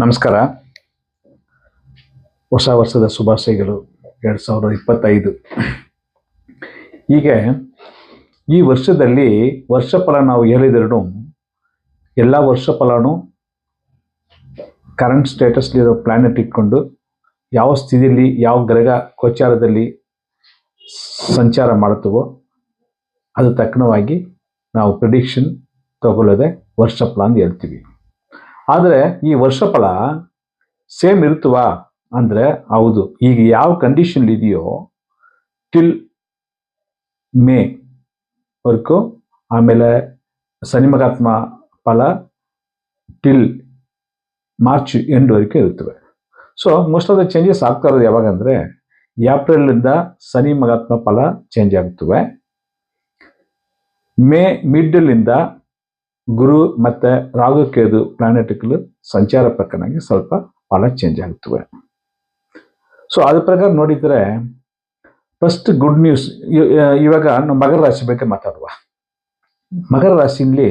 ನಮಸ್ಕಾರ. ಹೊಸ ವರ್ಷದ ಶುಭಾಶಯಗಳು ಎರಡು ಸಾವಿರದ ಇಪ್ಪತ್ತೈದು. ಹೀಗೆ ಈ ವರ್ಷದಲ್ಲಿ ವರ್ಷಫಲ ನಾವು ಹೇಳಿದ್ರು ಎಲ್ಲ ವರ್ಷಫಲನೂ ಕರೆಂಟ್ ಸ್ಟೇಟಸ್ಲಿರೋ ಪ್ಲಾನೆಟ್ ಇಟ್ಕೊಂಡು ಯಾವ ಸ್ಥಿತಿಯಲ್ಲಿ ಯಾವ ಗ್ರಹ ಗೋಚಾರದಲ್ಲಿ ಸಂಚಾರ ಮಾಡುತ್ತವೋ ಅದು ತಕ್ಕನವಾಗಿ ನಾವು ಪ್ರಿಡಿಕ್ಷನ್ ತಗೊಳ್ಳೋದೆ ವರ್ಷಫಲ ಅಂತ ಹೇಳ್ತೀವಿ. ಆದರೆ ಈ ವರ್ಷಫಲ ಸೇಮ್ ಇರುತ್ತವಾ ಅಂದರೆ ಹೌದು. ಈಗ ಯಾವ ಕಂಡೀಷನ್ ಇದೆಯೋ ಟಿಲ್ ಮೇ ವರ್ಕು ಆಮೇಲೆ ಸನಿಮಗಾತ್ಮ ಫಲ ಟಿಲ್ ಮಾರ್ಚ್ ಎಂಡ್ವರೆಗೂ ಇರುತ್ತವೆ. So most of the changes ಆಗ್ತಾ ಇರೋದು ಯಾವಾಗ ಅಂದರೆ ಏಪ್ರಿಲಿಂದ ಶನಿ ಮಗಾತ್ಮ ಫಲ ಚೇಂಜ್ ಆಗುತ್ತವೆ. ಮೇ ಮಿಡ್ಲಿಂದ ಗುರು ಮತ್ತು ಕೇದು ಪ್ಲಾನೆಟ್ಗಳು ಸಂಚಾರ ಪ್ರಕರಣಕ್ಕೆ ಸ್ವಲ್ಪ ಫಲ ಚೇಂಜ್ ಆಗ್ತವೆ. ಸೊ ಅದ್ರ ಪ್ರಕಾರ ನೋಡಿದರೆ ಫಸ್ಟ್ ಗುಡ್ ನ್ಯೂಸ್ ಇವಾಗ ನಾವು ಮಕರ ರಾಶಿ ಬಗ್ಗೆ ಮಾತಾಡುವ. ಮಕರ ರಾಶಿಯಲ್ಲಿ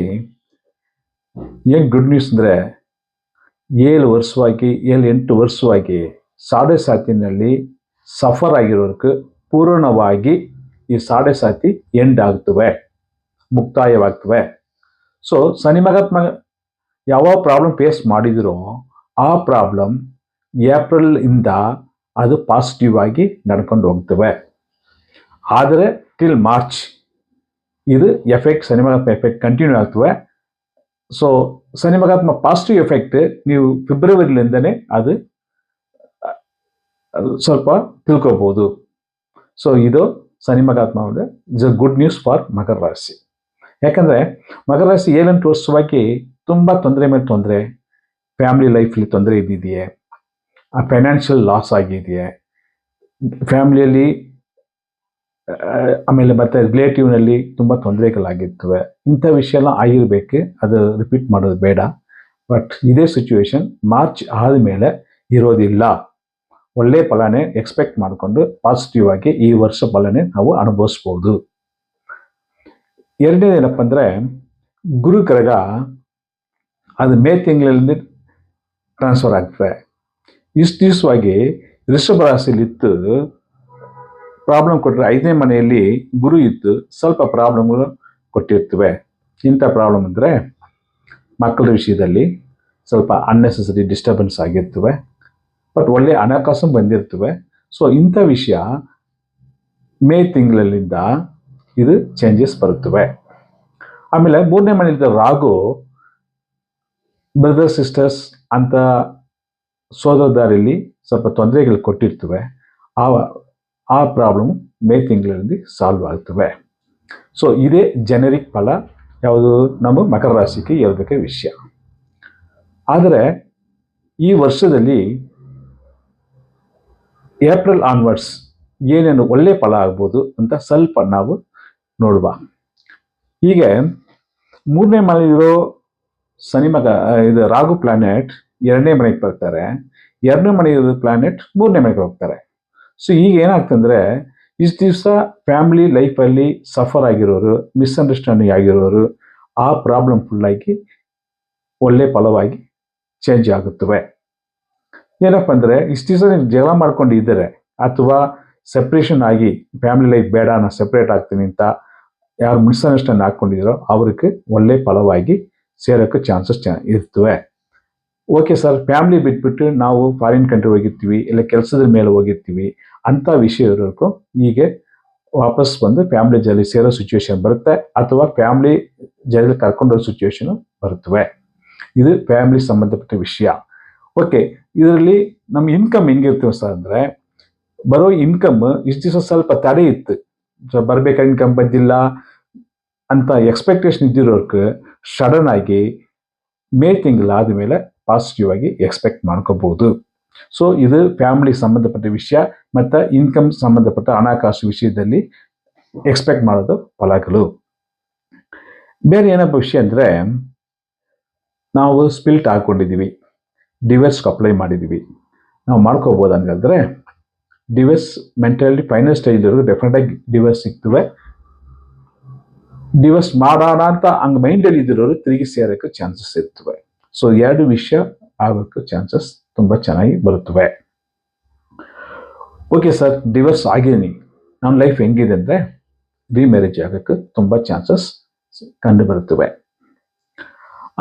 ಏನು ಗುಡ್ ನ್ಯೂಸ್ ಅಂದರೆ ಏಳು ವರ್ಷವಾಗಿ, ಏಳು ಎಂಟು ವರ್ಷವಾಗಿ ಸಾಡೆ ಸಾತಿನಲ್ಲಿ ಸಫರ್ ಆಗಿರೋರ್ಗೆ ಪೂರ್ಣವಾಗಿ ಈ ಸಾಡೆ ಸಾತಿ ಎಂಡ್ ಆಗ್ತವೆ, ಮುಕ್ತಾಯವಾಗ್ತವೆ. ಸೊ ಶನಿ ಮಹಾತ್ಮ ಯಾವ ಪ್ರಾಬ್ಲಮ್ ಫೇಸ್ ಮಾಡಿದಿರೋ ಆ ಪ್ರಾಬ್ಲಮ್ ಏಪ್ರಿಲ್ ಇಂದ ಅದು ಪಾಸಿಟಿವ್ ಆಗಿ ನಡ್ಕೊಂಡು ಹೋಗ್ತವೆ. ಆದರೆ ಟಿಲ್ ಮಾರ್ಚ್ ಇದು effect Shani Mahatma effect continue ಆಗ್ತವೆ. So Shani Mahatma positive effect ನೀವು ಫೆಬ್ರವರಿಲಿಂದನೇ ಅದು ಸ್ವಲ್ಪ ತಿಳ್ಕೊಬೋದು. ಸೊ ಇದು Shani Mahatma is a good news for Makara Rashi ಯಾಕಂದರೆ ಮಕರ ರಾಶಿ ಏಳೆಂಟು ವರ್ಷವಾಗಿ ತುಂಬ ತೊಂದರೆ ಮೇಲೆ ತೊಂದರೆ ಫ್ಯಾಮಿಲಿ ಲೈಫಲ್ಲಿ ತೊಂದರೆ ಇದ್ದಿದೆಯೇ? ಆ ಫೈನಾನ್ಷಿಯಲ್ ಲಾಸ್ ಆಗಿದೆಯೇ? ಫ್ಯಾಮಿಲಿಯಲ್ಲಿ ಆಮೇಲೆ ಮತ್ತು ರಿಲೇಟಿವ್ನಲ್ಲಿ ತುಂಬ ತೊಂದರೆಗಳಾಗಿರ್ತವೆ. ಇಂಥ ವಿಷಯ ಎಲ್ಲ ಆಗಿರಬೇಕು, ಅದು ರಿಪೀಟ್ ಮಾಡೋದು ಬೇಡ. ಬಟ್ ಇದೇ ಸಿಚುವೇಶನ್ ಮಾರ್ಚ್ ಆದಮೇಲೆ ಇರೋದಿಲ್ಲ. ಒಳ್ಳೆ ಫಲನೇ ಎಕ್ಸ್ಪೆಕ್ಟ್ ಮಾಡಿಕೊಂಡು ಪಾಸಿಟಿವ್ ಆಗಿ ಈ ವರ್ಷ ಫಲನೇ ನಾವು ಅನುಭವಿಸ್ಬೋದು. ಎರಡನೇದೇನಪ್ಪ ಅಂದರೆ ಗುರು ಕರಗ ಅದು ಮೇ ತಿಂಗಳಲ್ಲಿ ಟ್ರಾನ್ಸ್ಫರ್ ಆಗ್ತದೆ. ಇಷ್ಟು ದಿವಸವಾಗಿ ಋಷಭ ಇತ್ತು. ಪ್ರಾಬ್ಲಮ್ ಕೊಟ್ಟರೆ ಐದನೇ ಮನೆಯಲ್ಲಿ ಗುರು ಇತ್ತು. ಸ್ವಲ್ಪ ಪ್ರಾಬ್ಲಮ್ಗಳು ಕೊಟ್ಟಿರ್ತವೆ. ಇಂಥ ಪ್ರಾಬ್ಲಮ್ ಅಂದರೆ ಮಕ್ಕಳ ವಿಷಯದಲ್ಲಿ ಸ್ವಲ್ಪ ಅನ್ನೆಸೆಸರಿ ಡಿಸ್ಟರ್ಬೆನ್ಸ್ ಆಗಿರ್ತವೆ. ಬಟ್ ಒಳ್ಳೆ ಹಣಕಾಸು ಬಂದಿರ್ತವೆ. ಸೊ ಇಂಥ ವಿಷಯ ಮೇ ತಿಂಗಳಿಂದ ಇದು ಚೇಂಜಸ್ ಬರುತ್ತವೆ. ಆಮೇಲೆ ಮೂರನೇ ಮನೆಯಿಂದ ರಾಗು ಬ್ರದರ್ ಸಿಸ್ಟರ್ಸ್ ಅಂತ ಸೋದರದಾರಿಲಿ ಸ್ವಲ್ಪ ತೊಂದರೆಗಳು ಕೊಟ್ಟಿರ್ತವೆ. ಆ ಆ ಪ್ರಾಬ್ಲಮ್ ಮೇ ತಿಂಗಳಲ್ಲಿ ಸಾಲ್ವ್ ಆಗ್ತವೆ. ಸೊ ಇದೇ ಜನರಿಕ್ ಫಲ, ಯಾವುದು? ನಮ್ಮ ಮಕರ ರಾಶಿಗೆ ಹೇಳ್ಬೇಕಾದ ವಿಷಯ. ಆದರೆ, ಈ ವರ್ಷದಲ್ಲಿ ಏಪ್ರಿಲ್ ಆನ್ವರ್ಡ್ಸ್ ಏನೇನು ಒಳ್ಳೆ ಫಲ ಆಗ್ಬೋದು ಅಂತ ಸ್ವಲ್ಪ ನಾವು ನೋಡುವ. ಹೀಗೆ ಮೂರನೇ ಮನೆಯಲ್ಲಿರೋ ಶನಿ ಮಗ ಇದು ರಾಗು ಪ್ಲಾನೆಟ್ ಎರಡನೇ ಮನೆಗೆ ಬರ್ತಾರೆ. ಎರಡನೇ ಮನೆಯಿರೋ ಪ್ಲಾನೆಟ್ ಮೂರನೇ ಮನೆಗೆ ಹೋಗ್ತಾರೆ. ಸೊ ಈಗ ಏನಾಗ್ತಂದ್ರೆ, ಇಷ್ಟು ದಿವಸ ಫ್ಯಾಮಿಲಿ ಲೈಫಲ್ಲಿ ಸಫರ್ ಆಗಿರೋರು ಮಿಸ್ಅಂಡರ್ಸ್ಟ್ಯಾಂಡಿಂಗ್ ಆಗಿರೋರು, ಆ ಪ್ರಾಬ್ಲಮ್ ಫುಲ್ಲಾಗಿ ಒಳ್ಳೆ ಫಲವಾಗಿ ಚೇಂಜ್ ಆಗುತ್ತವೆ. ಏನಪ್ಪ ಅಂದರೆ, ಇಷ್ಟು ದಿವಸ ನೀವು ಜಗಳ ಮಾಡ್ಕೊಂಡಿದ್ದಾರೆ, ಅಥವಾ ಸೆಪ್ರೇಷನ್ ಆಗಿ ಫ್ಯಾಮಿಲಿ ಲೈಫ್ ಬೇಡ ನಾನು ಸೆಪ್ರೇಟ್ ಆಗ್ತೀನಿ ಅಂತ ಯಾರು ಮಿಸ್ಅಂಡರ್ಸ್ಟ್ಯಾಂಡ್ ಹಾಕ್ಕೊಂಡಿದ್ದೀರೋ ಅವ್ರಿಗೆ ಒಳ್ಳೆ ಫಲವಾಗಿ ಸೇರೋಕ್ಕೆ ಚಾನ್ಸಸ್ ಇರ್ತವೆ. ಓಕೆ ಸರ್, ಫ್ಯಾಮಿಲಿ ಬಿಟ್ಬಿಟ್ಟು ನಾವು ಫಾರಿನ್ ಕಂಟ್ರಿ ಹೋಗಿರ್ತೀವಿ, ಇಲ್ಲ ಕೆಲಸದ ಮೇಲೆ ಹೋಗಿರ್ತೀವಿ, ಅಂಥ ವಿಷಯ ಇರೋಕ್ಕೂ ಹೀಗೆ ವಾಪಸ್ ಬಂದು ಫ್ಯಾಮಿಲಿ ಜೊತೆ ಸೇರೋ ಸಿಚುವೇಶನ್ ಬರುತ್ತೆ, ಅಥವಾ ಫ್ಯಾಮಿಲಿ ಜೊತೆ ಕರ್ಕೊಂಡೋಗೋ ಸಿಚುವೇಶನ್ ಬರುತ್ತವೆ. ಇದು ಫ್ಯಾಮಿಲಿ ಸಂಬಂಧಪಟ್ಟ ವಿಷಯ. ಓಕೆ, ಇದರಲ್ಲಿ ನಮ್ಮ ಇನ್ಕಮ್ ಹೆಂಗಿರ್ತೀವಿ ಸರ್ ಅಂದರೆ, ಬರೋ ಇನ್ಕಮ್ ಇಷ್ಟು ದಿವಸ ಸ್ವಲ್ಪ ತಡೆ ಇತ್ತು. ಸೊ ಬರ್ಬೇಕಾದ ಇನ್ಕಮ್ ಬಂದಿಲ್ಲ ಅಂತ ಎಕ್ಸ್ಪೆಕ್ಟೇಷನ್ ಇದ್ದಿರೋರ್ಗೆ ಸಡನ್ ಆಗಿ ಮೇ ತಿಂಗಳಾದ ಮೇಲೆ ಪಾಸಿಟಿವ್ ಆಗಿ ಎಕ್ಸ್ಪೆಕ್ಟ್ ಮಾಡ್ಕೋಬಹುದು ಸೊ ಇದು ಫ್ಯಾಮಿಲಿ ಸಂಬಂಧಪಟ್ಟ ವಿಷಯ ಮತ್ತು ಇನ್ಕಮ್ ಸಂಬಂಧಪಟ್ಟ ಹಣಕಾಸು ವಿಷಯದಲ್ಲಿ ಎಕ್ಸ್ಪೆಕ್ಟ್ ಮಾಡೋದು ಫಲಗಳು ಬೇರೆ ಏನಪ್ಪ ವಿಷಯ ಅಂದರೆ ನಾವು ಸ್ಪಿಲ್ಟ್ ಹಾಕ್ಕೊಂಡಿದ್ದೀವಿ ಡಿವೈಸ್ಗೆ ಅಪ್ಲೈ ಮಾಡಿದ್ದೀವಿ. ನಾವು ಮಾಡ್ಕೋಬೋದು ಹಂಗಾದ್ರೆ ಡಿವೈಸ್ ಮೆಂಟಾಲಿಟಿ ಫೈನಲ್ ಸ್ಟೇಜ್ ಇರೋದು ಡೆಫಿನೆಟಾಗಿ ಡಿವೈಸ್ ಸಿಗ್ತವೆ ಡಿವೈಸ್ ಮಾಡೋಣ ಅಂತ ಹಂಗೆ ಮೈಂಡಲ್ಲಿ ಇದ್ದಿರೋರು ತಿರುಗಿ ಸೇರೋಕ್ಕೆ ಚಾನ್ಸಸ್ ಇರ್ತವೆ. ಸೊ ಎರಡು ವಿಷಯ ಆಗೋಕ್ಕೆ ಚಾನ್ಸಸ್ ತುಂಬ ಚೆನ್ನಾಗಿ ಬರುತ್ತವೆ. ಓಕೆ ಸರ್ ಡಿವೈಸ್ ಆಗಿದ್ದೀನಿ ನಮ್ಮ ಲೈಫ್ ಹೆಂಗಿದೆ ಅಂದರೆ ರಿಮ್ಯಾರೇಜ್ ಆಗೋಕ್ಕೆ ತುಂಬ ಚಾನ್ಸಸ್ ಕಂಡು ಬರುತ್ತವೆ.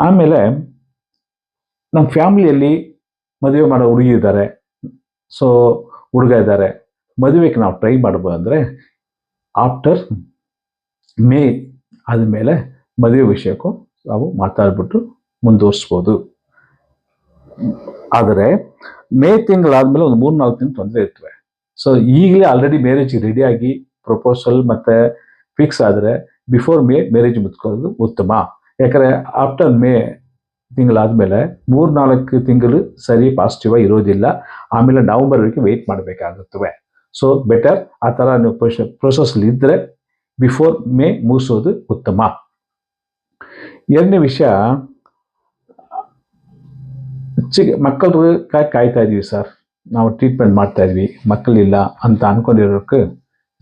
ಆಮೇಲೆ ನಮ್ಮ ಫ್ಯಾಮಿಲಿಯಲ್ಲಿ ಮದುವೆ ಮಾಡೋ ಹುಡುಗಿ ಇದ್ದಾರೆ ಸೊ ಹುಡುಗ ಇದ್ದಾರೆ. ಮದುವೆಗೆ ನಾವು ಟ್ರೈ ಮಾಡ್ಬೋದು ಅಂದರೆ ಆಫ್ಟರ್ ಮೇ ಆದಮೇಲೆ ಮದುವೆ ವಿಷಯಕ್ಕೂ ನಾವು ಮಾತಾಡ್ಬಿಟ್ಟು ಮುಂದುವರಿಸ್ಬೋದು. ಆದರೆ ಮೇ ತಿಂಗಳಾದ್ಮೇಲೆ ಒಂದು ಮೂರು ನಾಲ್ಕು ತಿಂಗಳು ತೊಂದರೆ ಇರ್ತವೆ. ಸೊ ಈಗಲೇ ಆಲ್ರೆಡಿ ಮ್ಯಾರೇಜ್ ರೆಡಿಯಾಗಿ ಪ್ರಪೋಸಲ್ ಮತ್ತು ಫಿಕ್ಸ್ ಆದರೆ ಬಿಫೋರ್ ಮೇ ಮ್ಯಾರೇಜ್ ಮುತ್ಕೊಳ್ಳೋದು ಉತ್ತಮ. ಯಾಕಂದರೆ ಆಫ್ಟರ್ ಮೇ ತಿಂಗಳಾದ್ಮೇಲೆ ಮೂರು ನಾಲ್ಕು ತಿಂಗಳು ಸರಿ ಪಾಸಿಟಿವ್ ಇರೋದಿಲ್ಲ. ಆಮೇಲೆ ನವಂಬರ್ವರೆಗೆ ವೆಯ್ಟ್ ಮಾಡಬೇಕಾಗುತ್ತವೆ. ಸೊ ಬೆಟರ್ ಆ ಥರ ನೀವು ಪ್ರೊಸೆಸ್ಲಿ ಇದ್ದರೆ ಬಿಫೋರ್ ಮೇ ಮುಗಿಸೋದು ಉತ್ತಮ. ಎರಡನೇ ವಿಷಯ ಚಿಕ್ಕ ಮಕ್ಕಳು ಕಾಯ್ತಾ ಇದ್ದೀವಿ ಸರ್ ನಾವು ಟ್ರೀಟ್ಮೆಂಟ್ ಮಾಡ್ತಾ ಇದ್ವಿ. ಮಕ್ಕಳಿಲ್ಲ ಅಂತ ಅನ್ಕೊಂಡಿರೋಕ್ಕೆ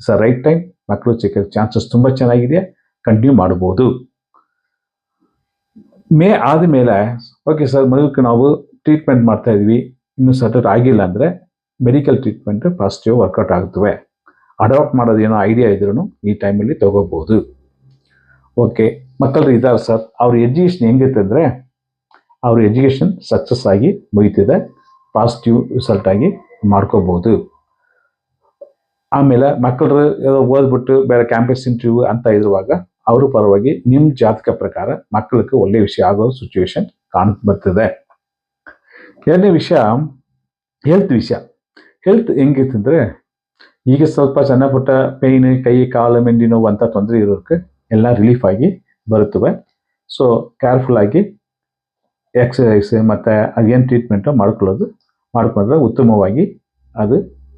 ಸರ್ ರೈಟ್ ಟೈಮ್ ಮಕ್ಕಳು ಚಿಕ್ಕ ಚಾನ್ಸಸ್ ತುಂಬ ಚೆನ್ನಾಗಿದೆ ಕಂಟಿನ್ಯೂ ಮಾಡ್ಬೋದು. ಮೇ ಆದಮೇಲೆ ಓಕೆ ಸರ್ ಮಗುಕ್ಕೆ ನಾವು ಟ್ರೀಟ್ಮೆಂಟ್ ಮಾಡ್ತಾ ಇದ್ವಿ. ಇನ್ನೂ ಸಟರ್ ಆಗಿಲ್ಲ ಅಂದರೆ medical treatment positive work out ಆಗ್ತವೆ. ಅಡಾಪ್ಟ್ ಮಾಡೋದು ಏನೋ ಐಡಿಯಾ ಇದ್ರೂ ಈ ಟೈಮಲ್ಲಿ ತಗೋಬೋದು. ಓಕೆ ಮಕ್ಕಳು ಇದ್ದಾರೆ ಸರ್ ಅವ್ರ ಎಜುಕೇಷನ್ ಹೆಂಗಿರುತ್ತೆ ಅಂದರೆ, ಅವ್ರ ಎಜುಕೇಷನ್ ಸಕ್ಸಸ್ ಆಗಿ ಮುಗಿತಿದೆ. ಪಾಸಿಟಿವ್ ರಿಸಲ್ಟ್ ಆಗಿ ಮಾಡ್ಕೋಬೋದು. ಆಮೇಲೆ ಮಕ್ಕಳು ಓದ್ಬಿಟ್ಟು ಬೇರೆ ಕ್ಯಾಂಪಸ್ ಇಂಟರ್ವ್ಯೂ ಅಂತ ಇರುವಾಗ ಅವ್ರ ಪರವಾಗಿ ನಿಮ್ಮ ಜಾತಕ ಪ್ರಕಾರ ಮಕ್ಕಳಿಗೆ ಒಳ್ಳೆ ವಿಷಯ ಆಗೋ ಸಿಚುವೇಶನ್ ಕಾಣ್, ಬರ್ತದೆ. ಎರಡನೇ ವಿಷಯ ಹೆಲ್ತ್ ವಿಷಯ. ಹೆಲ್ತ್ ಹೆಂಗಿತ್ತಂದ್ರೆ, ಈಗ ಸ್ವಲ್ಪ ಸಣ್ಣ ಪುಟ್ಟ ಪೇಯ್ನ್ ಕೈ, ಕಾಲು, ಮೆಂಡಿ ನೋವು ಅಂತ ತೊಂದರೆ ಇರೋಕ್ಕೆ ಎಲ್ಲ ರಿಲೀಫ್ ಆಗಿ ಬರುತ್ತವೆ. ಸೊ ಕೇರ್ಫುಲ್ ಆಗಿ ಎಕ್ಸಸೈಸ್ ಮತ್ತು ಅದೇನು ಟ್ರೀಟ್ಮೆಂಟು ಮಾಡ್ಕೊಳ್ಳೋದು, ಮಾಡ್ಕೊಂಡ್ರೆ ಉತ್ತಮವಾಗಿ ಅದು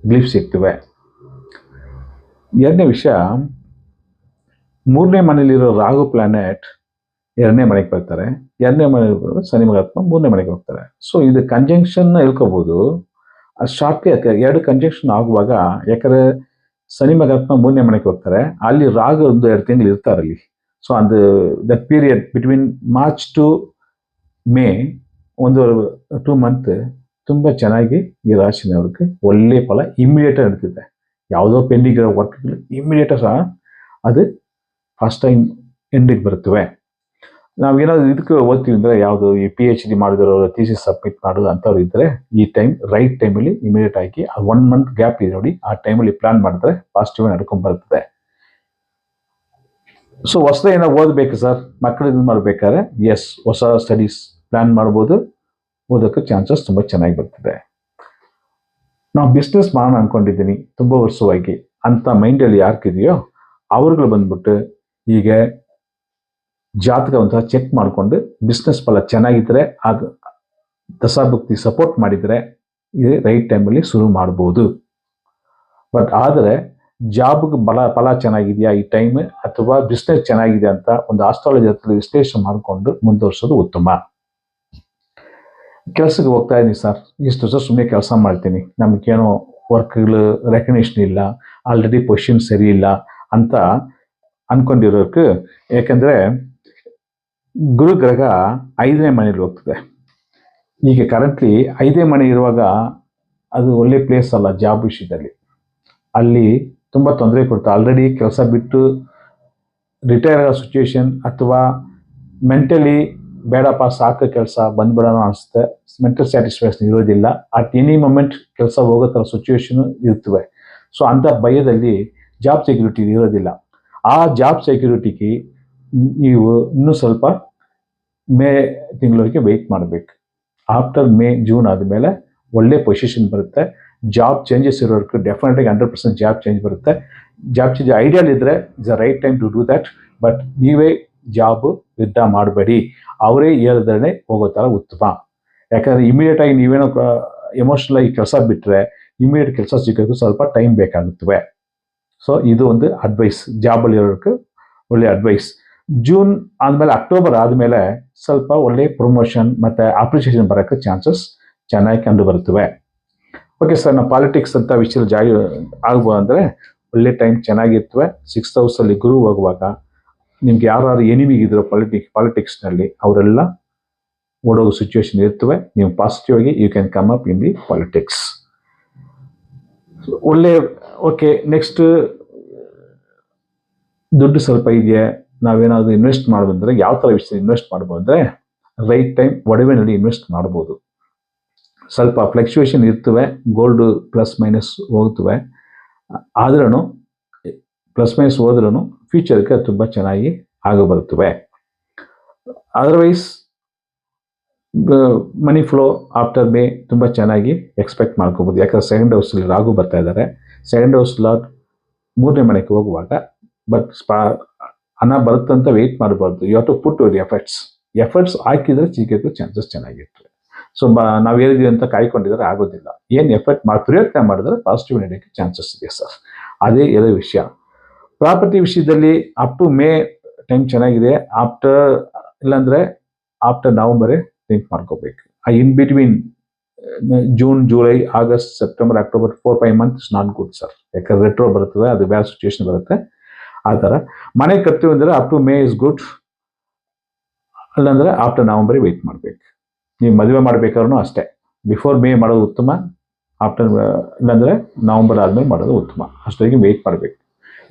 ರಿಲೀಫ್ ಸಿಗ್ತವೆ. ಎರಡನೇ ವಿಷಯ ಮೂರನೇ ಮನೆಯಲ್ಲಿರೋ ರಾಹು ಪ್ಲಾನೆಟ್ ಎರಡನೇ ಮನೆಗೆ ಬರ್ತಾರೆ. ಎರಡನೇ ಮನೆ ಶನಿ ಮಹಾತ್ಮ ಮೂರನೇ ಮನೆಗೆ ಹೋಗ್ತಾರೆ. ಸೊ ಇದು ಕಂಜಂಕ್ಷನ್ ಹೇಳ್ಕೋಬೋದು. ಶಾರ್ಟ್ಗೆ ಎರಡು ಕಂಜಂಕ್ಷನ್ ಆಗುವಾಗ ಯಾಕಂದ್ರೆ ಶನಿ ಮಗಾತ್ಮ ಮೂರನೇ ಮನೆಗೆ ಹೋಗ್ತಾರೆ. ಅಲ್ಲಿ ರಾಗು ಒಂದು ಎರಡು ತಿಂಗಳು ಇರ್ತಾರೆ ಅಲ್ಲಿ. ಸೊ ಅದು the period between March to May ಒಂದು ಟೂ ಮಂತ್ ತುಂಬ ಚೆನ್ನಾಗಿ ಈ ರಾಶಿನವ್ರಿಗೆ ಒಳ್ಳೆ ಫಲ ಇಮ್ಮಿಡಿಯೇಟ್ ನಡೀತಿದೆ ಯಾವುದೋ ಪೆಂಡಿಂಗ್ ಇರೋ ವರ್ಕ್ಗಳು ಇಮ್ಮಿಡಿಯೇಟಾಗಿ ಸಹ ಅದು ಫಸ್ಟ್ ಟೈಮ್ ಎಂಡಿಗೆ ಬರುತ್ತವೆ. ನಾವೇನಾದ್ರು ಇದಕ್ಕೆ ಓದ್ತೀವಿ ಅಂದರೆ ಯಾವುದು ಈ ಪಿ ಎಚ್ ಡಿ ಮಾಡಿದವರು ಥೀಸಿಸ್ ಸಬ್ಮಿಟ್ ಮಾಡೋದು ಅಂಥವ್ರು ಇದ್ದರೆ ಈ ಟೈಮ್ ರೈಟ್ ಟೈಮಲ್ಲಿ ಇಮಿಡಿಯೇಟ್ ಆಗಿ ಆ ಒನ್ ಮಂತ್ ಗ್ಯಾಪ್ ಇದೆ ನೋಡಿ, ಆ ಟೈಮಲ್ಲಿ ಪ್ಲಾನ್ ಮಾಡಿದ್ರೆ ಪಾಸಿಟಿವ್ ನಡ್ಕೊಂಡು ಬರ್ತದೆ. ಸೊ ಹೊಸ ಏನೋ ಓದಬೇಕು ಸರ್ ಮಕ್ಕಳು ಇದು ಮಾಡಬೇಕಾದ್ರೆ ಎಸ್ ಹೊಸ ಸ್ಟಡೀಸ್ ಪ್ಲಾನ್ ಮಾಡ್ಬೋದು. ಓದೋಕ್ಕೆ ಚಾನ್ಸಸ್ ತುಂಬ ಚೆನ್ನಾಗಿ ಬರ್ತದೆ. ನಾವು ಬಿಸ್ನೆಸ್ ಮಾಡೋಣ ಅಂದ್ಕೊಂಡಿದ್ದೀನಿ ತುಂಬ ವರ್ಷವಾಗಿ. ಅಂಥ ಮೈಂಡಲ್ಲಿ ಯಾರ್ಕಿದೆಯೋ, ಅವ್ರುಗಳು ಬಂದ್ಬಿಟ್ಟು ಈಗ ಜಾತಕ ಒಂಥರ ಚೆಕ್ ಮಾಡಿಕೊಂಡು ಬಿಸ್ನೆಸ್ ಫಲ ಚೆನ್ನಾಗಿದ್ದರೆ ಅದು ದಶಾಭಕ್ತಿ ಸಪೋರ್ಟ್ ಮಾಡಿದರೆ ಇದು ರೈಟ್ ಟೈಮಲ್ಲಿ ಶುರು ಮಾಡ್ಬೋದು. ಬಟ್ ಆದರೆ ಜಾಬ್ಗೆ ಬಲ, ಫಲ ಚೆನ್ನಾಗಿದೆಯಾ ಈ ಟೈಮ್ ಅಥವಾ ಬಿಸ್ನೆಸ್ ಚೆನ್ನಾಗಿದೆ ಅಂತ ಒಂದು ಆಸ್ಟ್ರಾಲಜಿ ಹತ್ರ ವಿಶ್ಲೇಷಣೆ ಮಾಡಿಕೊಂಡು ಮುಂದುವರ್ಸೋದು ಉತ್ತಮ. ಕೆಲಸಕ್ಕೆ ಹೋಗ್ತಾ ಇದ್ದೀನಿ ಸರ್ ಇಷ್ಟು ವರ್ಷ ಸುಮ್ಮನೆ ಕೆಲಸ ಮಾಡ್ತೀನಿ. ನಮಗೇನೋ ವರ್ಕ್ಗಳು ರೆಕಗ್ನೇಷನ್ ಇಲ್ಲ. ಆಲ್ರೆಡಿ ಪೊಸಿಷನ್ ಸರಿ ಇಲ್ಲ ಅಂತ ಅನ್ಕೊಂಡಿರೋಕೆ ಗುರು ಗುರುಗ್ರಹ ಐದನೇ ಮನೆಯಲ್ಲಿ ಹೋಗ್ತದೆ. ಈಗ ಕರೆಂಟ್ಲಿ ಐದನೇ ಮನೆ ಇರುವಾಗ ಅದು ಒಳ್ಳೆ ಪ್ಲೇಸ್ ಅಲ್ಲ ಜಾಬ್ ವಿಷಯದಲ್ಲಿ ಅಲ್ಲಿ ತುಂಬ ತೊಂದರೆ ಕೊಡ್ತಾ ಆಲ್ರೆಡಿ ಕೆಲಸ ಬಿಟ್ಟು ರಿಟೈರ್ ಆಗೋ ಸಿಚುವೇಶನ್ ಅಥವಾ ಮೆಂಟಲಿ ಬೇಡಪ್ಪ, ಸಾಕು ಕೆಲಸ, ಬಂದ್ಬಿಡೋಣ ಅನಿಸುತ್ತೆ. ಮೆಂಟಲ್ ಸ್ಯಾಟಿಸ್ಫ್ಯಾಕ್ಷನ್ ಇರೋದಿಲ್ಲ. ಅಟ್ ಎನಿ ಮೊಮೆಂಟ್ ಕೆಲಸ ಹೋಗೋ ಥರ ಸಿಚುವೇಶನ್ ಇರ್ತವೆ. ಸೊ ಅಂಥ ಭಯದಲ್ಲಿ ಜಾಬ್ ಸೆಕ್ಯೂರಿಟಿ ಇರೋದಿಲ್ಲ. ಆ ಜಾಬ್ ಸೆಕ್ಯೂರಿಟಿಗೆ ನೀವು ಇನ್ನೂ ಸ್ವಲ್ಪ ಮೇ ತಿಂಗಳಿಗೆ ವೆಯ್ಟ್ ಮಾಡಬೇಕು. ಆಫ್ಟರ್ ಮೇ ಜೂನ್ ಆದಮೇಲೆ ಒಳ್ಳೆ ಪೊಸಿಷನ್ ಬರುತ್ತೆ. ಜಾಬ್ ಚೇಂಜಸ್ ಇರೋರ್ಗೆ ಡೆಫಿನೆಟಾಗಿ ಹಂಡ್ರೆಡ್ ಪರ್ಸೆಂಟ್ ಜಾಬ್ ಚೇಂಜ್ ಬರುತ್ತೆ. ಜಾಬ್ ಚೇಂಜ್ ಐಡಿಯಲ್ ಇದ್ದರೆ is right time to do that but ನೀವೇ ಜಾಬ್ ಯುದ್ಧ ಮಾಡಬೇಡಿ. ಅವರೇ ಹೇಳಿದ್ರೆ ಹೋಗೋ ಥರ ಉತ್ತಮ. ಯಾಕಂದರೆ ಇಮಿಡಿಯೇಟ್ ಆಗಿ ನೀವೇನೋ ಎಮೋಷ್ನಲ್ ಆಗಿ ಕೆಲಸ ಬಿಟ್ಟರೆ ಇಮಿಡಿಯೇಟ್ ಕೆಲಸ ಸಿಗೋದು ಸ್ವಲ್ಪ ಟೈಮ್ ಬೇಕಾಗುತ್ತವೆ. ಸೊ ಇದು ಒಂದು ಅಡ್ವೈಸ್ ಜಾಬಲ್ಲಿ ಇರೋಕ್ಕೆ ಒಳ್ಳೆ ಅಡ್ವೈಸ್ ಜೂನ್ ಆದಮೇಲೆ ಅಕ್ಟೋಬರ್ ಆದಮೇಲೆ ಸ್ವಲ್ಪ ಒಳ್ಳೆ ಪ್ರಮೋಷನ್ ಮತ್ತು ಅಪ್ರಿಷಿಯೇಷನ್ ಬರೋಕ್ಕೆ ಚಾನ್ಸಸ್ ಚೆನ್ನಾಗಿ ಕಂಡು ಬರುತ್ತವೆ ಓಕೆ ಸರ್ ನಾವು ಪಾಲಿಟಿಕ್ಸ್ ಅಂತ ವಿಷಯದಲ್ಲಿ ಜಾಗಿ ಆಗ್ಬೋದು ಅಂದರೆ ಒಳ್ಳೆ ಟೈಮ್ ಚೆನ್ನಾಗಿರ್ತವೆ. ಸಿಕ್ಸ್ ಹೌಸಲ್ಲಿ ಗುರು ಹೋಗುವಾಗ ನಿಮ್ಗೆ ಯಾರು ಎನಿಮಿಗಿದ್ರು ಪಾಲಿಟಿಕ್ ಪಾಲಿಟಿಕ್ಸ್ನಲ್ಲಿ ಅವರೆಲ್ಲ ಓಡೋಗೋ ಸಿಚುವೇಶನ್ ಇರ್ತವೆ. ನೀವು ಪಾಸಿಟಿವ್ ಆಗಿ you can come up in the politics ಒಳ್ಳೆ ಓಕೆ ನೆಕ್ಸ್ಟ್ ದುಡ್ಡು ಸ್ವಲ್ಪ ಇದೆಯಾ? ನಾವೇನಾದರೂ ಇನ್ವೆಸ್ಟ್ ಮಾಡೋದಂದ್ರೆ ಯಾವ ಥರ ವಿಷಯ ಇನ್ವೆಸ್ಟ್ ಮಾಡ್ಬೋದು ಅಂದರೆ ರೈಟ್ ಟೈಮ್ ಒಡವೆನಲ್ಲಿ ಇನ್ವೆಸ್ಟ್ ಮಾಡ್ಬೋದು. ಸ್ವಲ್ಪ ಫ್ಲಕ್ಚುಯೇಷನ್ ಇರ್ತವೆ ಗೋಲ್ಡ್ ಪ್ಲಸ್ ಮೈನಸ್ ಹೋಗ್ತವೆ. ಆದ್ರೂ ಪ್ಲಸ್ ಮೈನಸ್ ಹೋದ್ರೂ ಫ್ಯೂಚರ್ಗೆ ತುಂಬ ಚೆನ್ನಾಗಿ ಆಗ ಬರುತ್ತವೆ. Otherwise money flow after May ತುಂಬ ಚೆನ್ನಾಗಿ ಎಕ್ಸ್ಪೆಕ್ಟ್ ಮಾಡ್ಕೋಬೋದು. ಯಾಕಂದ್ರೆ ಸೆಕೆಂಡ್ ಹೌಸಲ್ಲಿ ರಾಗು ಬರ್ತಾ ಇದ್ದಾರೆ. ಸೆಕೆಂಡ್ ಹೌಸ್ ಲಾಟ್ ಮೂರನೇ ಮನೆಗೆ ಹೋಗುವಾಗ ಬಟ್ ಸ್ಪಾ ಹಣ ಬರುತ್ತಂತ ವೆಯ್ಟ್ ಮಾಡಬಾರ್ದು. You have to put your efforts efforts ಹಾಕಿದರೆ ಸಿಗೋದು ಚಾನ್ಸಸ್ ಚೆನ್ನಾಗಿರ್ತದೆ ಸೊ ನಾವು ಹೇಳಿದ್ವಿ ಅಂತ ಕಾಯ್ಕೊಂಡಿದ್ರೆ ಆಗೋದಿಲ್ಲ. ಏನು ಎಫರ್ಟ್ ಮಾಡಿ ಪ್ರಯತ್ನ ಮಾಡಿದ್ರೆ ಪಾಸಿಟಿವ್ ನಡೆಯೋಕ್ಕೆ ಚಾನ್ಸಸ್ ಇದೆ ಸರ್. ಅದೇ ಎರಡು ವಿಷಯ. ಪ್ರಾಪರ್ಟಿ ವಿಷಯದಲ್ಲಿ ಅಪ್ ಟು ಮೇ ಟೈಮ್ ಚೆನ್ನಾಗಿದೆ. ಆಫ್ಟರ್ ಇಲ್ಲಾಂದರೆ ಆಫ್ಟರ್ ನವಂಬರೇ ಥಿಂಕ್ ಮಾಡ್ಕೋಬೇಕು. ಆ in between June July August September October four five months not good sir ಯಾಕಂದ್ರೆ ರೆಟ್ರೋ ಬರ್ತದೆ, ಅದು ಬೇರೆ ಸಿಚುವೇಶನ್ ಬರುತ್ತೆ. ಆ ಥರ. ಮನೆ ಕಟ್ತೀವಿ ಅಂದರೆ up to May is good ಅಲ್ಲಂದ್ರೆ after November wait ಮಾಡಬೇಕು. ನೀವು ಮದುವೆ ಮಾಡ್ಬೇಕಾದ್ರೂ ಅಷ್ಟೇ. ಬಿಫೋರ್ ಮೇ ಮಾಡೋದು ಉತ್ತಮ. ಆಫ್ಟರ್ ಇಲ್ಲಾಂದ್ರೆ ನವಂಬರ್ ಆದ್ಮೇಲೆ ಮಾಡೋದು ಉತ್ತಮ. ಅಷ್ಟೊತ್ತಿಗೆ ವೆಯ್ಟ್ ಮಾಡಬೇಕು.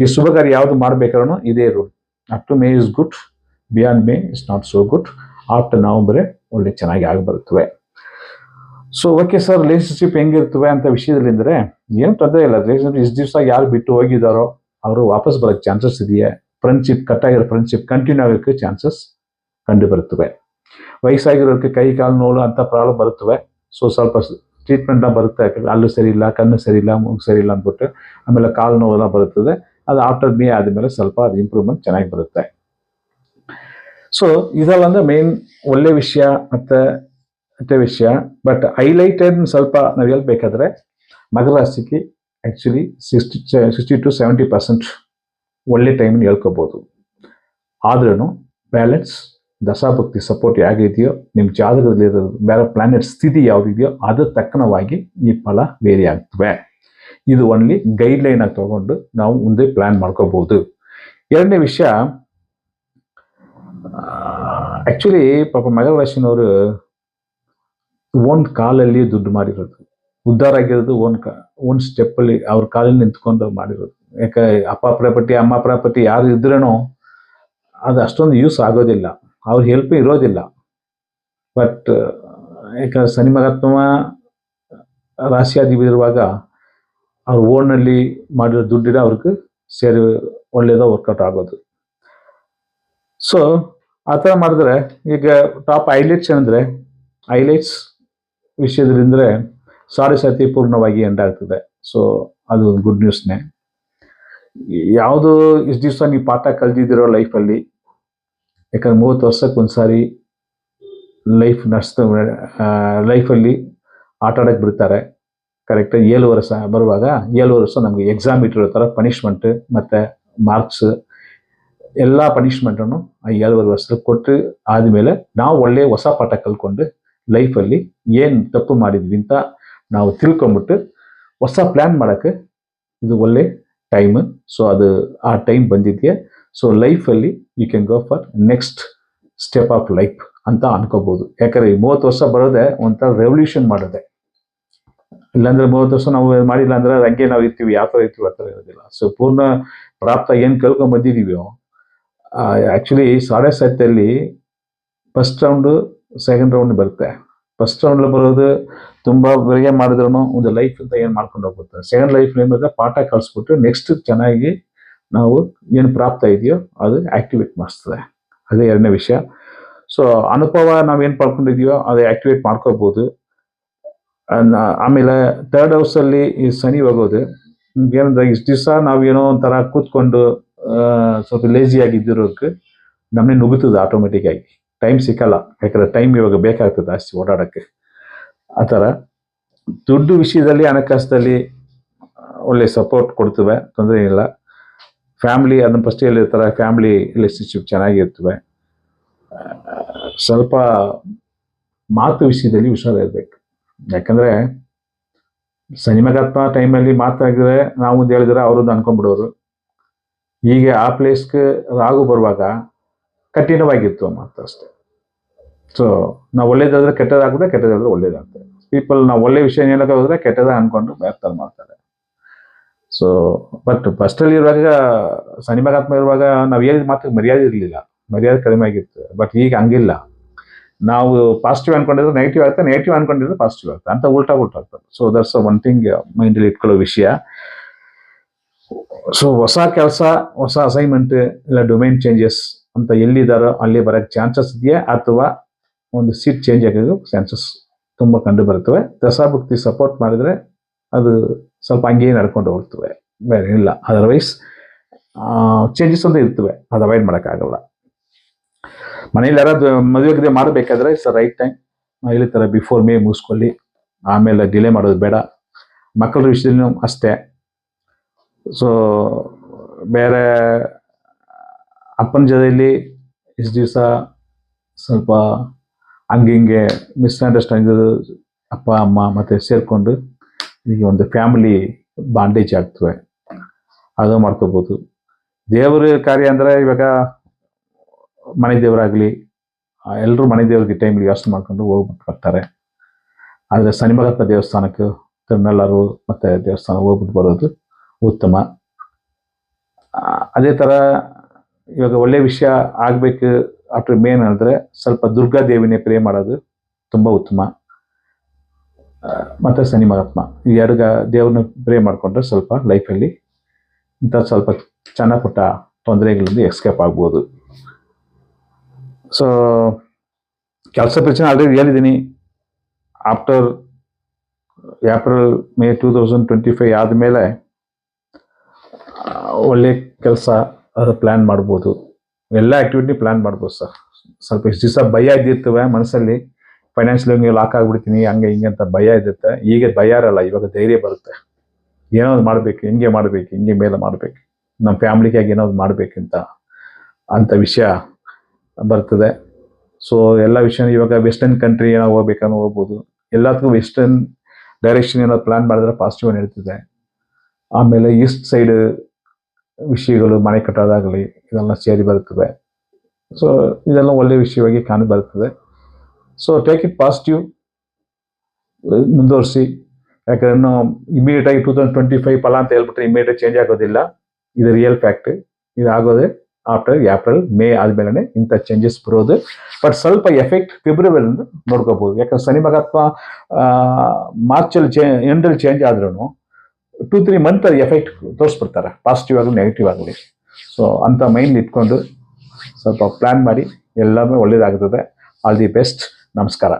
ಈ ಶುಭ ಕಾರ್ಯ ಯಾವುದು ಮಾಡಬೇಕಾದ್ರೂ ಇದೇ rule up to May is good beyond May is not so good after ನವಂಬರೇ ಒಳ್ಳೆ ಚೆನ್ನಾಗಿ ಆಗಿ ಬರುತ್ತವೆ. ಸೊ ಓಕೆ ಸರ್ ರಿಲೇಷನ್ಶಿಪ್ ಹೆಂಗಿರ್ತವೆ ಅಂತ ವಿಷಯದಲ್ಲಿ ಅಂದರೆ ಏನು ತೊಂದರೆ ಇಲ್ಲ. ರಿಲೇಷನ್ಶಿಪ್ ಇಷ್ಟು ದಿವಸ ಯಾರು ಬಿಟ್ಟು ಹೋಗಿದ್ದಾರೋ ಅವರು ವಾಪಸ್ ಬರೋಕ್ಕೆ ಚಾನ್ಸಸ್ ಇದೆಯೇ. ಫ್ರೆಂಡ್ಶಿಪ್ ಕಟ್ಟಾಗಿರೋ ಫ್ರೆಂಡ್ಶಿಪ್ ಕಂಟಿನ್ಯೂ ಆಗೋಕ್ಕೆ ಚಾನ್ಸಸ್ ಕಂಡು ಬರುತ್ತವೆ ವಯಸ್ಸಾಗಿರೋಕ್ಕೆ ಕೈ, ಕಾಲು, ನೋವು ಅಂತ ಪ್ರಾಬ್ಲಮ್ ಬರುತ್ತವೆ. ಸೊ ಸ್ವಲ್ಪ ಟ್ರೀಟ್ಮೆಂಟ್ನ ಬರುತ್ತೆ. ಅಲ್ಲೂ ಸರಿ ಇಲ್ಲ, ಕಣ್ಣು ಸರಿ ಇಲ್ಲ, ಮೂಗು ಸರಿ ಇಲ್ಲ ಅಂದ್ಬಿಟ್ಟು ಆಮೇಲೆ ಕಾಲು ನೋವೆಲ್ಲ ಬರುತ್ತದೆ. ಅದು ಆಫ್ಟರ್ ಮೇ ಆದಮೇಲೆ ಸ್ವಲ್ಪ ಅದು ಇಂಪ್ರೂವ್ಮೆಂಟ್ ಚೆನ್ನಾಗಿ ಬರುತ್ತೆ. ಸೊ ಇದೆಲ್ಲ ಅಂದರೆ ಮೇನ್ ಒಳ್ಳೆ ವಿಷಯ ಮತ್ತೆ ವಿಷಯ. ಬಟ್ ಹೈಲೈಟೆಡ್ ಸ್ವಲ್ಪ ನಾವು ಹೇಳ್ಬೇಕಾದ್ರೆ ಮಕರ ರಾಶಿಗೆ actually sixty sixty to seventy percent ಒಳ್ಳೆ ಟೈಮ್ ಹೇಳ್ಕೋಬೋದು. ಆದ್ರೂ ಬ್ಯಾಲೆನ್ಸ್ ದಶಾಭಕ್ತಿ ಸಪೋರ್ಟ್ ಹೇಗಿದೆಯೋ ನಿಮ್ಮ ಜಾತಕದಲ್ಲಿ ಬೇರೆ ಪ್ಲಾನೆಟ್ ಸ್ಥಿತಿ ಯಾವುದಿದೆಯೋ, ಅದ್ರ ತಕ್ಕನವಾಗಿ ಈ ಫಲ ವೇರಿ ಆಗ್ತವೆ. ಇದು ಒನ್ಲಿ ಗೈಡ್ಲೈನ್ ಆಗಿ ತಗೊಂಡು ನಾವು ಮುಂದೆ ಪ್ಲಾನ್ ಮಾಡ್ಕೋಬಹುದು ಎರಡನೇ ವಿಷಯ ಆ್ಯಕ್ಚುಲಿ ಪಾಪ ಮಗರ ರಾಶಿನವರು ಓನ್ ಕಾಲಲ್ಲಿ ದುಡ್ಡು ಮಾಡಿರೋದು. ಉದ್ಧಾರ ಆಗಿರೋದು ಒಂದು ಕಾ, ಒಂದು ಸ್ಟೆಪ್ಪಲ್ಲಿ ಅವ್ರ ಕಾಲಲ್ಲಿ ನಿಂತ್ಕೊಂಡು ಮಾಡಿರೋದು. ಯಾಕೆ, ಅಪ್ಪ ಪ್ರಾಪರ್ಟಿ, ಅಮ್ಮ ಪ್ರಾಪರ್ಟಿ ಯಾರು ಇದ್ರೇನೋ ಅದು ಅಷ್ಟೊಂದು ಯೂಸ್ ಆಗೋದಿಲ್ಲ. ಅವ್ರ ಹೆಲ್ಪ್ ಇರೋದಿಲ್ಲ. ಬಟ್ ಯಾಕಂದ್ರೆ ಸನಿ ಮಹಾತ್ಮ ರಾಶಿಯಾಗಿ ಇರುವಾಗ ಅವ್ರ ಓನಲ್ಲಿ ಮಾಡಿರೋ ದುಡ್ಡಿನ ಅವ್ರಿಗೆ ಸೇರಿ ಒಳ್ಳೇದ ವರ್ಕೌಟ್ ಆಗೋದು. ಸೊ ಆ ಥರ ಮಾಡಿದ್ರೆ ಈಗ ಟಾಪ್ ಹೈಲೈಟ್ಸ್ ಏನಂದರೆ ಹೈಲೈಟ್ಸ್ ವಿಷಯದ್ರಿಂದ್ರೆ ಸಾರಿ ಸತಿ ಪೂರ್ಣವಾಗಿ ಎಂಡ್ ಆಗ್ತದೆ. ಸೊ ಅದು ಒಂದು ಗುಡ್ ನ್ಯೂಸ್ನೇ ಯಾವುದು ಇಷ್ಟು ದಿವಸ ನೀವು ಪಾಠ ಕಲ್ತಿದ್ದೀರೋ ಲೈಫಲ್ಲಿ ಯಾಕಂದ್ರೆ ಮೂವತ್ತು ವರ್ಷಕ್ಕೆ ಒಂದ್ಸಾರಿ ಲೈಫ್ ನಡೆಸ್ತ ಲೈಫಲ್ಲಿ ಆಟ ಆಡಕ್ಕೆ ಬಿಡ್ತಾರೆ. ಕರೆಕ್ಟಾಗಿ ಏಳು ವರ್ಷ ಬರುವಾಗ ಏಳು ವರ್ಷ ನಮಗೆ ಎಕ್ಸಾಮ್ ಇಟ್ಟಿರೋ ಥರ ಪನಿಷ್ಮೆಂಟ್ ಮತ್ತು ಮಾರ್ಕ್ಸ್ ಎಲ್ಲ ಪನಿಷ್ಮೆಂಟನ್ನು ಆ ಏಳುವರೆ ವರ್ಷಕ್ಕೆ ಕೊಟ್ಟು ಆದಮೇಲೆ ನಾವು ಒಳ್ಳೆಯ ಹೊಸ ಪಾಠ ಕಲ್ತ್ಕೊಂಡು ಲೈಫಲ್ಲಿ ಏನು ತಪ್ಪು ಮಾಡಿದ್ವಿ ಅಂತ ನಾವು ತಿಳ್ಕೊಂಬಿಟ್ಟು ಹೊಸ ಪ್ಲ್ಯಾನ್ ಮಾಡೋಕ್ಕೆ ಇದು ಒಳ್ಳೆ ಟೈಮ್ ಸೊ ಅದು ಆ ಟೈಮ್ ಬಂದಿದೆಯಾ? ಸೊ ಲೈಫಲ್ಲಿ you can go for next step of life ಅಂತ ಅನ್ಕೋಬಹುದು ಯಾಕಂದ್ರೆ ಈ ಮೂವತ್ತು ವರ್ಷ ಬರೋದೇ ಒಂಥರ ರೆವಲ್ಯೂಷನ್ ಮಾಡೋದೆ ಇಲ್ಲಾಂದ್ರೆ ಮೂವತ್ತು ವರ್ಷ ನಾವು ಮಾಡಿಲ್ಲ ಅಂದ್ರೆ ಹಂಗೆ ನಾವು ಇರ್ತೀವಿ, ಯಾವ ಥರ ಇರ್ತೀವಿ ಆ ಥರ ಇರೋದಿಲ್ಲ. ಸೊ ಪೂರ್ಣ ಪ್ರಾಪ್ತ ಏನು ಕೇಳ್ಕೊಂಡ್ ಆ್ಯಕ್ಚುಲಿ ಸಾಡೆ ಸತ್ತಲ್ಲಿ ಫಸ್ಟ್ ರೌಂಡು ಸೆಕೆಂಡ್ ರೌಂಡ್ ಬರುತ್ತೆ. ಫಸ್ಟ್ ರೌಂಡಲ್ಲಿ ಬರೋದು ತುಂಬ ಬೆಳಗ್ಗೆ ಮಾಡಿದ್ರು ಒಂದು ಲೈಫ್ ಅಂತ ಏನು ಮಾಡ್ಕೊಂಡು ಹೋಗುತ್ತೆ ಸೆಕೆಂಡ್ ಲೈಫ್ ಏನಿದೆ ಪಾಠ ಕಲಿಸ್ಬಿಟ್ಟು ನೆಕ್ಸ್ಟ್ ಚೆನ್ನಾಗಿ ನಾವು ಏನು ಪ್ರಾಪ್ತ ಇದೆಯೋ ಅದು ಆಕ್ಟಿವೇಟ್ ಮಾಡಿಸ್ತದೆ. ಅದೇ ಎರಡನೇ ವಿಷಯ. ಸೊ ಅನುಭವ ನಾವೇನು ಪಡ್ಕೊಂಡಿದೀವೋ ಅದು ಆಕ್ಟಿವೇಟ್ ಮಾಡ್ಕೋಬಹುದು ಅನ್ನ- ಆಮೇಲೆ ತರ್ಡ್ ಹೌಸಲ್ಲಿ ಈ ಶನಿ ಹೋಗೋದು. ಏನಂದ್ರೆ ಇಷ್ಟು ದಿವಸ ನಾವೇನೋ ಒಂಥರ ಕೂತ್ಕೊಂಡು ಸ್ವಲ್ಪ ಲೇಜಿ ಇದ್ದಿರೋಕ್ಕೆ ನಮ್ಮನೆ ನುಗ್ಗುತ್ತದೆ ಆಟೋಮೆಟಿಕ್ ಆಗಿ. ಟೈಮ್ ಸಿಕ್ಕಲ್ಲ. ಯಾಕಂದರೆ ಟೈಮ್ ಇವಾಗ ಬೇಕಾಗ್ತದೆ ಜಾಸ್ತಿ ಓಡಾಡೋಕ್ಕೆ. ಆ ಥರ ದುಡ್ಡು ವಿಷಯದಲ್ಲಿ ಹಣಕಾಸಿನಲ್ಲಿ ಆ, ಒಳ್ಳೆ ಸಪೋರ್ಟ್ ಕೊಡ್ತವೆ ತೊಂದರೆ ಇಲ್ಲ. ಫ್ಯಾಮ್ಲಿ ಅದನ್ನು ಫಸ್ಟ್ ಇರ್ತಾರೆ ಫ್ಯಾಮಿಲಿ ರಿಲೇಶನ್ಶಿಪ್ ಚೆನ್ನಾಗಿರ್ತವೆ. ಸ್ವಲ್ಪ ಮಾತು ವಿಷಯದಲ್ಲಿ ಹುಷಾರಿರಬೇಕು ಯಾಕಂದ್ರೆ ಸಿನಿಮಾಗಾತ್ಮ ಟೈಮಲ್ಲಿ ಮಾತಾಡಿದ್ರೆ ನಾವು ಒಂದು ಹೇಳಿದ್ರೆ ಅವರು ಅನ್ಕೊಂಡ್ಬಿಡೋರು. ಹೀಗೆ ಆ ಪ್ಲೇಸ್ಗೆ ರಾಗು ಬರುವಾಗ ಕಠಿಣವಾಗಿತ್ತು ಆ ಮಾತು ಅಷ್ಟೇ. ಸೊ ನಾವು ಒಳ್ಳೇದಾದ್ರೆ ಕೆಟ್ಟದಾಗುತ್ತೆ ಕೆಟ್ಟದಾದ್ರೆ ಒಳ್ಳೇದಾಗ್ತದೆ. ಪೀಪಲ್ ನಾವು ಒಳ್ಳೆ ವಿಷಯ ಹೇಳಕ್ಕೆ ಹೋದ್ರೆ ಕೆಟ್ಟದ ಅನ್ಕೊಂಡು ಬೇರ್ತಾರೆ ಮಾಡ್ತಾರೆ. ಸೊ ಬಟ್ ಫಸ್ಟಲ್ಲಿ ಇರುವಾಗ ಸನಿಮಾಗಾತ್ಮ ಇರುವಾಗ ನಾವು ಹೇಳಿದ ಮಾತ್ರ ಮರ್ಯಾದೆ ಇರಲಿಲ್ಲ. ಮರ್ಯಾದೆ ಕಡಿಮೆ ಆಗಿತ್ತು. ಬಟ್ ಈಗ ಹಂಗಿಲ್ಲ. ನಾವು ಪಾಸಿಟಿವ್ ಅನ್ಕೊಂಡಿದ್ರೆ ನೆಗೆಟಿವ್ ಆಗುತ್ತೆ ನೆಗೆಟಿವ್ ಅನ್ಕೊಂಡಿದ್ರೆ ಪಾಸಿಟಿವ್ ಆಗುತ್ತೆ. ಅಂತ ಉಲ್ಟಾ ಉಲ್ಟಾ ಆಗ್ತದೆ. ಸೊ ದಟ್ಸ್ ಒನ್ ಥಿಂಗ್ ಮೈಂಡಲ್ಲಿ ಇಟ್ಕೊಳ್ಳೋ ವಿಷಯ. ಸೊ ಹೊಸ ಕೆಲಸ, ಹೊಸ ಅಸೈನ್ಮೆಂಟ್ ಇಲ್ಲ ಡೊಮೈನ್ ಚೇಂಜಸ್ ಅಂತ ಎಲ್ಲಿದ್ದಾರೋ ಅಲ್ಲಿ ಬರೋಕ್ಕೆ ಚಾನ್ಸಸ್ ಇದೆಯಾ? ಅಥವಾ ಒಂದು ಸೀಟ್ ಚೇಂಜ್ ಆಗೋದು ಚಾನ್ಸಸ್ ತುಂಬ ಕಂಡು ಬರ್ತವೆ ದಶಾಭಕ್ತಿ ಸಪೋರ್ಟ್ ಮಾಡಿದ್ರೆ ಅದು ಸ್ವಲ್ಪ ಹಂಗೆ ನಡ್ಕೊಂಡು ಹೋಗ್ತವೆ. ಬೇರೆ ಇಲ್ಲ. ಅದರ್ವೈಸ್ ಚೇಂಜಸ್ ಅಂತ ಇರ್ತವೆ. ಅದು ಅವಾಯ್ಡ್ ಮಾಡೋಕ್ಕಾಗಲ್ಲ. ಮನೇಲಿ ಮದುವೆ ಗಿದುವೆ ಮಾಡಬೇಕಾದ್ರೆ ಇಟ್ಸ್ ರೈಟ್ ಟೈಮ್ ಇಲ್ಲಿ ಥರ ಬಿಫೋರ್ ಮೇ ಮುಗಿಸ್ಕೊಳ್ಳಿ. ಆಮೇಲೆ ಡಿಲೇ ಮಾಡೋದು ಬೇಡ. ಮಕ್ಕಳ ವಿಷಯದಲ್ಲೂ ಅಷ್ಟೇ. ಸೊ ಬೇರೆ ಅಪ್ಪನ ಜೊತೆಯಲ್ಲಿ ಇಷ್ಟು ದಿವಸ ಸ್ವಲ್ಪ ಹಂಗೆ ಹಿಂಗೆ ಮಿಸ್ಅಂಡರ್ಸ್ಟ್ಯಾಂಡಿಂಗ್ ಅಪ್ಪ, ಅಮ್ಮ ಮತ್ತೆ ಸೇರಿಕೊಂಡು ಈಗ ಒಂದು ಫ್ಯಾಮಿಲಿ ಬಾಂಡೇಜ್ ಆಗ್ತವೆ ಅದು ಮಾಡ್ಕೋಬೋದು. ದೇವರ ಕಾರ್ಯ ಅಂದರೆ ಇವಾಗ ಮನೆ ದೇವರಾಗಲಿ ಎಲ್ಲರೂ ಮನೆ ದೇವ್ರಿಗೆ ಟೈಮ್ಗೆ ಯೋಚನೆ ಮಾಡ್ಕೊಂಡು ಹೋಗ್ಬಿಟ್ಟು ಬರ್ತಾರೆ. ಆದರೆ ಶನಿಮಹಾತ್ಮ ದೇವಸ್ಥಾನಕ್ಕೆ ತಿರುನಲ್ಲರು ಮತ್ತು ದೇವಸ್ಥಾನ ಹೋಗ್ಬಿಟ್ಟು ಬರೋದು ಉತ್ತಮ. ಅದೇ ಥರ ಇವಾಗ ಒಳ್ಳೆ ವಿಷಯ ಆಗಬೇಕು ಆಫ್ಟರ್ ಮೇನ್ ಅಂದರೆ ಸ್ವಲ್ಪ ದುರ್ಗಾ ದೇವಿನೇ ಪ್ರೇ ಮಾಡೋದು ತುಂಬ ಉತ್ತಮ. ಮತ್ತು ಶನಿ ಮಹಾತ್ಮ. ಈ ಎರಡು ದೇವ್ರನ್ನ ಪ್ರೇ ಮಾಡಿಕೊಂಡ್ರೆ ಸ್ವಲ್ಪ ಲೈಫಲ್ಲಿ ಇಂಥ ಸ್ವಲ್ಪ ಚೆನ್ನಾಗಿ ಪುಟ್ಟ ತೊಂದರೆಗಳಿಂದ ಎಸ್ಕೇಪ್ ಆಗ್ಬೋದು. ಸೊ ಕೆಲಸ ಪ್ರಚನೆ ಆಲ್ರೆಡಿ ಹೇಳಿದ್ದೀನಿ. After April May two thousand twenty five ಆದಮೇಲೆ ಒಳ್ಳೆ ಕೆಲಸ ಅದು ಪ್ಲ್ಯಾನ್ ಮಾಡ್ಬೋದು. ಎಲ್ಲ ಆ್ಯಕ್ಟಿವಿಟಿ ಪ್ಲ್ಯಾನ್ ಮಾಡ್ಬೋದು ಸರ್ ಸ್ವಲ್ಪ ಇಷ್ಟು ದಿವಸ ಭಯ ಇದ್ದಿರ್ತವೆ ಮನಸ್ಸಲ್ಲಿ. ಫೈನಾನ್ಷಿಯಲ್ ಹಿಂಗೆ ಲಾಕ್ ಆಗಿಬಿಡ್ತೀನಿ, ಹಂಗೆ ಹಿಂಗೆ ಅಂತ ಭಯ ಇರುತ್ತೆ. ಈಗ ಭಯ ಇರಲ್ಲ, ಇವಾಗ ಧೈರ್ಯ ಬರುತ್ತೆ. ಏನೋ ಒಂದು ಮಾಡಬೇಕು, ಹಿಂಗೆ ಮಾಡಬೇಕು, ಹಿಂಗೆ ಮೇಲೆ ಮಾಡಬೇಕು. ನಮ್ಮ ಫ್ಯಾಮ್ಲಿಗಾಗಿ ಏನೋ ಒಂದು ಮಾಡಬೇಕಂತ ಅಂತ ವಿಷಯ ಬರ್ತದೆ. ಸೊ ಎಲ್ಲ ವಿಷಯ ಇವಾಗ ವೆಸ್ಟರ್ನ್ ಕಂಟ್ರಿ ಏನೋ ಹೋಗ್ಬೇಕನ್ನೋ ಹೋಗ್ಬೋದು. ಎಲ್ಲದಕ್ಕೂ ವೆಸ್ಟರ್ನ್ ಡೈರೆಕ್ಷನ್ ಏನೋ ಪ್ಲಾನ್ ಮಾಡಿದ್ರೆ ಪಾಸಿಟಿವ್ ನಡೀತದೆ ಆಮೇಲೆ ಈಸ್ಟ್ ಸೈಡ್ ವಿಷಯಗಳು ಮನೆ ಕಟ್ಟೋದಾಗಲಿ ಇದೆಲ್ಲ ಸೇರಿ ಬರುತ್ತದೆ ಸೊ ಇದೆಲ್ಲ ಒಳ್ಳೆಯ ವಿಷಯವಾಗಿ ಕಾಣಿ ಬರ್ತದೆ ಸೊ ಟೇಕ್ ಇಟ್ ಪಾಸಿಟಿವ್ ಮುಂದುವರಿಸಿ. ಯಾಕಂದ್ರೆ ಇನ್ನು ಆಗಿ ಟೂ ತೌಸಂಡ್ ಟ್ವೆಂಟಿ ಫೈವ್ ಫಲ ಅಂತ ಹೇಳ್ಬಿಟ್ರೆ ಇಮಿಡಿಯೇಟ್ ಚೇಂಜ್ ಆಗೋದಿಲ್ಲ. ಇದು ರಿಯಲ್ ಫ್ಯಾಕ್ಟ್ ಇದು ಆಗೋದೇ ಆಫ್ಟರ್ ಏಪ್ರಿಲ್ ಮೇ ಆದ್ಮೇಲೆ ಇಂಥ ಚೇಂಜಸ್ ಬರೋದು. ಬಟ್ ಸ್ವಲ್ಪ ಎಫೆಕ್ಟ್ ಫೆಬ್ರವರಿಯಿಂದ ನೋಡ್ಕೋಬಹುದು ಯಾಕಂದ್ರೆ ಶನಿ ಮಹಾತ್ಮ ಮಾರ್ಚಲ್ಲಿ ಚೇ ಎಂಡಲ್ಲಿ ಚೇಂಜ್ ಆದ್ರೂ ಟೂ ತ್ರೀ ಮಂತ್ ಅದು ಎಫೆಕ್ಟ್ ತೋರಿಸ್ಬಿಡ್ತಾರೆ ಪಾಸಿಟಿವ್ ಆಗಲಿ ನೆಗೆಟಿವ್ ಆಗಲಿ. ಸೊ ಅಂತ ಮೈಂಡ್ ಇಟ್ಕೊಂಡು ಸ್ವಲ್ಪ ಪ್ಲ್ಯಾನ್ ಮಾಡಿ ಎಲ್ಲವೂ ಒಳ್ಳೇದಾಗ್ತದೆ. ಆಲ್ ದಿ ಬೆಸ್ಟ್ ನಮಸ್ಕಾರ.